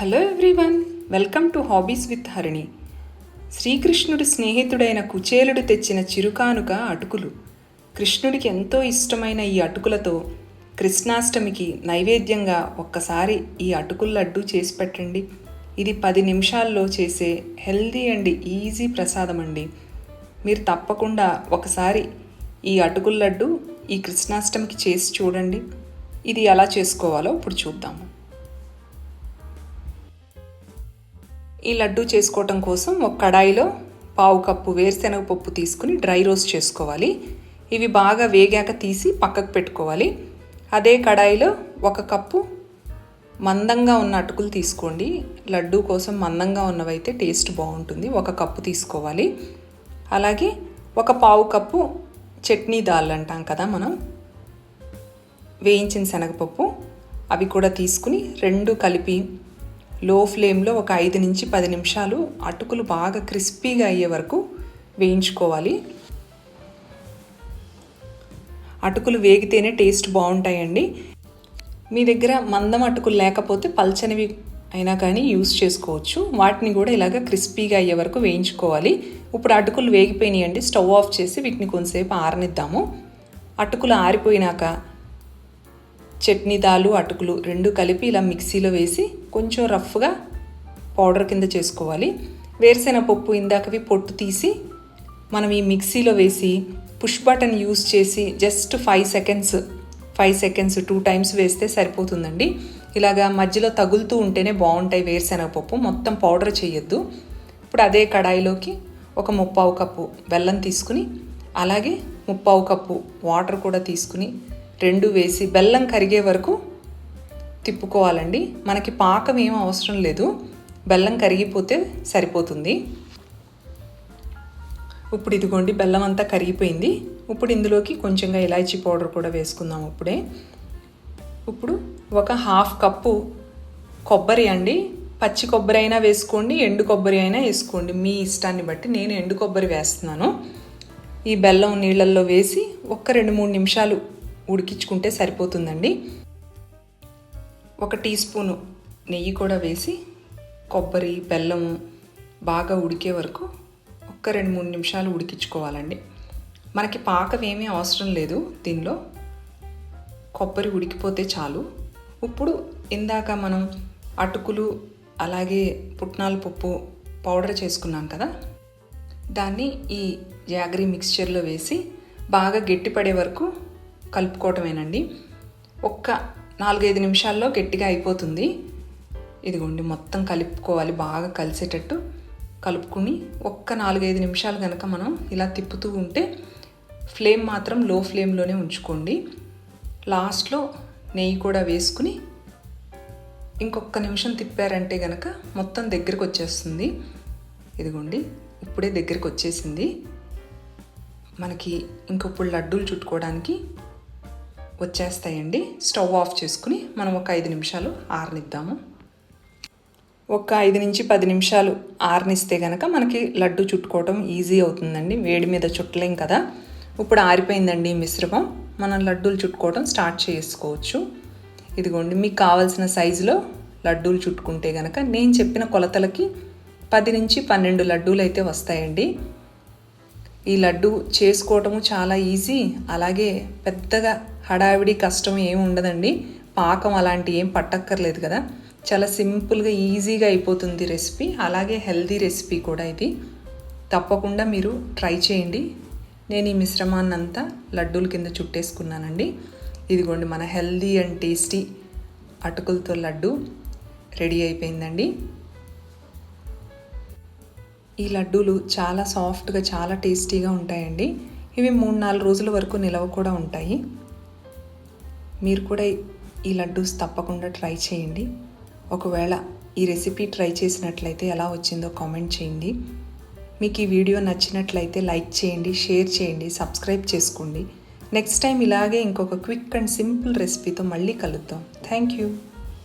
Hello everyone welcome to hobbies with Harini శ్రీకృష్ణుడి స్నేహితుడైన కుచేలుడు తెచ్చిన చిరుకానుక అటుకులు. కృష్ణుడికి ఎంతో ఇష్టమైన ఈ అటుకులతో కృష్ణాష్టమికి నైవేద్యంగా ఒక్కసారి ఈ అటుకుల లడ్డు చేసి పెట్టండి. ఇది పది నిమిషాల్లో చేసే హెల్దీ అండ్ ఈజీ ప్రసాదం అండి మీరు తప్పకుండా ఒకసారి ఈ అటుకుల లడ్డు ఈ కృష్ణాష్టమికి చేసి చూడండి. ఇది ఎలా చేసుకోవాలో ఇప్పుడు చూద్దాము. ఈ లడ్డు చేసుకోవటం కోసం ఒక కడాయిలో పావు కప్పు వేరుశెనగ పప్పు తీసుకుని డ్రై రోస్ట్ చేసుకోవాలి. ఇవి బాగా వేగాక తీసి పక్కకు పెట్టుకోవాలి. అదే కడాయిలో ఒక కప్పు మందంగా ఉన్న అటుకులు తీసుకోండి. లడ్డు కోసం మందంగా ఉన్నవైతే టేస్ట్ బాగుంటుంది. ఒక కప్పు తీసుకోవాలి. అలాగే ఒక పావు కప్పు చట్నీ దాల్ అంటాం కదా మనం. వేయించిన శనగపప్పు అవి కూడా తీసుకుని రెండు కలిపి లో ఫ్లేమ్లో ఒక ఐదు నుంచి పది నిమిషాలు అటుకులు బాగా క్రిస్పీగా అయ్యే వరకు వేయించుకోవాలి. అటుకులు వేగితేనే టేస్ట్ బాగుంటాయండి. మీ దగ్గర మందం అటుకులు లేకపోతే పల్చనివి అయినా కానీ యూస్ చేసుకోవచ్చు. వాటిని కూడా ఇలాగ క్రిస్పీగా అయ్యే వరకు వేయించుకోవాలి. ఇప్పుడు అటుకులు వేగిపోయినాయండి. స్టవ్ ఆఫ్ చేసి వీటిని కొంతసేపు ఆరనిద్దాము. అటుకులు ఆరిపోయినాక చట్నీ దాలు అటుకులు రెండు కలిపి ఇలా మిక్సీలో వేసి కొంచెం రఫ్గా పౌడర్ కింద చేసుకోవాలి. వేరుశెనగ పప్పు ఇందాకవి పొట్టు తీసి మనం ఈ మిక్సీలో వేసి పుష్ బటన్ యూస్ చేసి just five seconds five seconds two times వేస్తే సరిపోతుందండి. ఇలాగా మధ్యలో తగులుతూ ఉంటేనే బాగుంటాయి వేరుశెనగ పప్పు. మొత్తం పౌడర్ చేయొద్దు. ఇప్పుడు అదే కడాయిలోకి ఒక ముప్పావు కప్పు బెల్లం తీసుకుని అలాగే ముప్పావు కప్పు వాటర్ కూడా తీసుకుని రెండు వేసి బెల్లం కరిగే వరకు తిప్పుకోవాలండి. మనకి పాకం ఏం అవసరం లేదు. బెల్లం కరిగిపోతే సరిపోతుంది. ఇప్పుడు ఇదిగోండి బెల్లం అంతా కరిగిపోయింది. ఇప్పుడు ఇందులోకి కొంచెంగా ఇలాచీ పౌడర్ కూడా వేసుకుందాం ఇప్పుడే. ఇప్పుడు ఒక హాఫ్ కప్పు కొబ్బరి అండి. పచ్చి కొబ్బరి అయినా వేసుకోండి ఎండు కొబ్బరి అయినా వేసుకోండి. మీ ఇష్టాన్ని బట్టి నేను ఎండు కొబ్బరి వేస్తున్నాను. ఈ బెల్లం నీళ్ళల్లో వేసి ఒక్క రెండు మూడు నిమిషాలు ఉడికించుకుంటే సరిపోతుందండి. ఒక టీ స్పూను నెయ్యి కూడా వేసి కొబ్బరి బెల్లం బాగా ఉడికే వరకు ఒక్క రెండు మూడు నిమిషాలు ఉడికించుకోవాలండి. మనకి పాకం ఏమీ అవసరం లేదు దీనిలో. కొబ్బరి ఉడికిపోతే చాలు. ఇప్పుడు ఇందాక మనం అటుకులు అలాగే పుట్నాల పప్పు పౌడర్ చేసుకున్నాం కదా. దాన్ని ఈ జాగరీ మిక్స్చర్లో వేసి బాగా గట్టిపడే వరకు కలుపుకోవటమేనండి. ఒక్క నాలుగైదు నిమిషాల్లో గట్టిగా అయిపోతుంది. ఇదిగోండి మొత్తం కలుపుకోవాలి బాగా కలిసేటట్టు కలుపుకుని ఒక్క నాలుగైదు నిమిషాలు కనుక మనం ఇలా తిప్పుతూ ఉంటే ఫ్లేమ్ మాత్రం లో ఫ్లేమ్లోనే ఉంచుకోండి. లాస్ట్లో నెయ్యి కూడా వేసుకుని ఇంకొక నిమిషం తిప్పారంటే కనుక మొత్తం దగ్గరికి వచ్చేస్తుంది. ఇదిగోండి ఇప్పుడే దగ్గరికి వచ్చేసింది. మనకి ఇంకొప్పుడు లడ్డూలు చుట్టుకోవడానికి వచ్చేస్తాయండి. స్టవ్ ఆఫ్ చేసుకుని మనం ఒక ఐదు నిమిషాలు ఆరనిద్దాము. ఒక ఐదు నుంచి పది నిమిషాలు ఆరనిస్తే కనుక మనకి లడ్డు చుట్టుకోవడం ఈజీ అవుతుందండి. వేడి మీద చుట్టలేం కదా. ఇప్పుడు ఆరిపోయిందండి మిశ్రమం. మనం లడ్డూలు చుట్టుకోవడం స్టార్ట్ చేసుకోవచ్చు. ఇదిగోండి మీకు కావాల్సిన సైజులో లడ్డూలు చుట్టుకుంటే కనుక నేను చెప్పిన కొలతలకి పది నుంచి పన్నెండు లడ్డూలు అయితే వస్తాయండి. ఈ లడ్డు చేసుకోవటము చాలా ఈజీ. అలాగే పెద్దగా హడావిడి కష్టం ఏమి ఉండదండి. పాకం అలాంటి ఏం పట్టక్కర్లేదు కదా. చాలా సింపుల్గా ఈజీగా అయిపోతుంది రెసిపీ. అలాగే హెల్దీ రెసిపీ కూడా ఇది. తప్పకుండా మీరు ట్రై చేయండి. నేను ఈ మిశ్రమాన్ని అంతా లడ్డూల కింద చుట్టేసుకున్నానండి. ఇదిగోండి మన హెల్దీ అండ్ టేస్టీ అటుకులతో లడ్డు రెడీ అయిపోయిందండి. ఈ లడ్డూలు చాలా సాఫ్ట్గా చాలా టేస్టీగా ఉంటాయండి. ఇవి మూడు నాలుగు రోజుల వరకు నిలవ కూడా ఉంటాయి. మీరు కూడా ఈ లడ్డూస్ తప్పకుండా ట్రై చేయండి. ఒకవేళ ఈ రెసిపీ ట్రై చేసినట్లయితే ఎలా వచ్చిందో కామెంట్ చేయండి. మీకు ఈ వీడియో నచ్చినట్లయితే లైక్ చేయండి షేర్ చేయండి సబ్స్క్రైబ్ చేసుకోండి. నెక్స్ట్ టైం ఇలాగే ఇంకొక క్విక్ అండ్ సింపుల్ రెసిపీతో మళ్ళీ కలుద్దాం. Thank you.